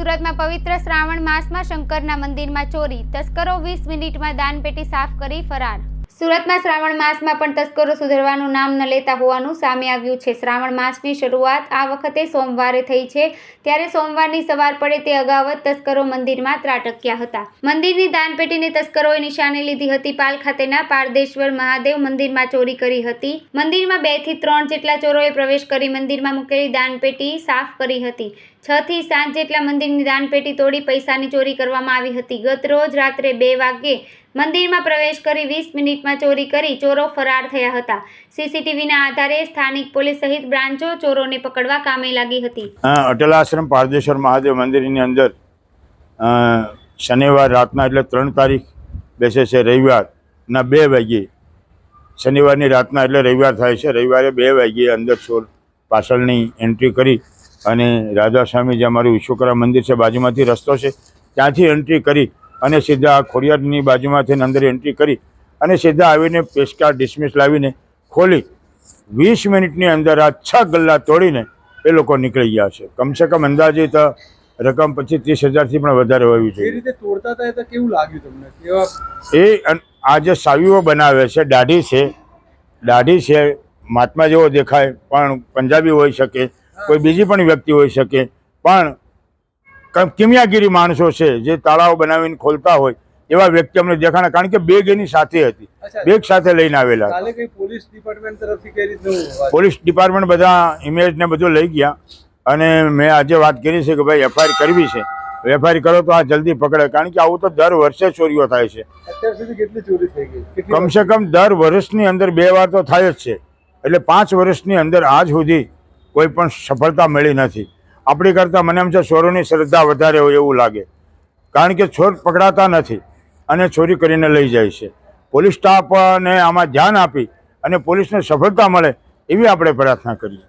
સુરતમાં પવિત્ર શ્રાવણ માસમાં શંકરના મંદિરમાં ચોરી. તસ્કરો વીસ મિનિટમાં દાનપેટી સાફ કરી ફરાર. સુરતમાં શ્રાવણ માસમાં પણ તસ્કરો સુધરવાનું નામ ન લેતા હોવાનું સામે આવ્યું છે. શ્રાવણ માસની શરૂઆત આ વખતે સોમવારે થઈ છે. ત્યારે સોમવારની સવાર પડે તે અગાઉ તસ્કરો મંદિરમાં ત્રાટક્યા હતા. મંદિરની દાનપેટીને તસ્કરોએ નિશાને લીધી હતી. પાલ ખાતેના પારદેશ્વર મહાદેવ મંદિરમાં ચોરી કરી હતી. મંદિરમાં બેથી ત્રણ જેટલા ચોરોએ પ્રવેશ કરી મંદિરમાં મૂકેલી દાનપેટી સાફ કરી હતી. છ થી સાત જેટલા મંદિરની દાનપેટી તોડી પૈસાની ચોરી કરવામાં આવી હતી. ગત રોજ રાત્રે બે વાગ્યે મંદિરમાં પ્રવેશ કરી વીસ મિનિટમાં ચોરી કરી ચોરો ફરાર થયા હતા. સીસીટીવીના આધારે સ્થાનિક પોલીસ સહિત બ્રાન્ચો ચોરોને પકડવા કામે લાગી હતી. અટલ આશ્રમ, પારદેશ્વર મહાદેવ મંદિરની અંદર શનિવાર રાતના એટલે ત્રણ તારીખ બેસે છે રવિવારના બે વાગ્યે શનિવારની રાતના એટલે રવિવાર થાય છે. રવિવારે બે વાગ્યે અંદર ચોર પાછળની એન્ટ્રી કરી અને રાધાસ્વામી જે અમારું વિશ્વકરા મંદિર છે, બાજુમાંથી રસ્તો છે, ત્યાંથી એન્ટ્રી કરી અને સીધા ખોડિયારની બાજુમાંથી અંદર એન્ટ્રી કરી અને સીધા આવીને પેસ્કા ડિસમિસ લાવીને ખોલી. વીસ મિનિટની અંદર આ છ ગલ્લા તોડીને એ લોકો નીકળી ગયા છે. કમસે કમ અંદાજિત રકમ પછી ત્રીસ હજારથી પણ વધારે હોવી જોઈએ. એ તો કેવું લાગ્યું તમને? એ આ જે સાવીઓ બનાવે છે દાઢી છે દાઢી છે મહાત્મા જેવો દેખાય પણ પંજાબી હોઈ શકે કોઈ બીજી પણ વ્યક્તિ હોઈ શકે પણ કિમિયાગીરી માણસો છે જે તળાવ બનાવીને ખોલતા હોય એવા વ્યક્તિ અમને દેખાણા કારણ કે બેગ એની સાથે હતી. બેગ સાથે લઈને આવેલા પોલીસ ડિપાર્ટમેન્ટ તરફથી કઈ રીતનું પોલીસ ડિપાર્ટમેન્ટ બધા ઇમેજ ને બધું લઈ ગયા. અને મેં આજે વાત કરી છે કે ભાઈ એફઆઈઆર કરવી છે. એફઆઈઆર કરો તો આ જલ્દી પકડે. કારણ કે આવું તો દર વર્ષે ચોરીઓ થાય છે. અત્યાર સુધી કેટલી ચોરી થઈ ગઈ? કમસે કમ દર વર્ષની અંદર બે વાર તો થાય જ છે. એટલે પાંચ વર્ષની અંદર આજ સુધી કોઈ પણ સફળતા મળી નથી. આપણી કરતાં મને એમ છે ચોરોની શ્રદ્ધા વધારે હોય એવું લાગે. કારણ કે ચોર પકડાતા નથી અને ચોરી કરીને લઈ જાય છે. પોલીસ સ્ટાફને આમાં ધ્યાન આપી અને પોલીસને સફળતા મળે એવી આપણે પ્રાર્થના કરીએ.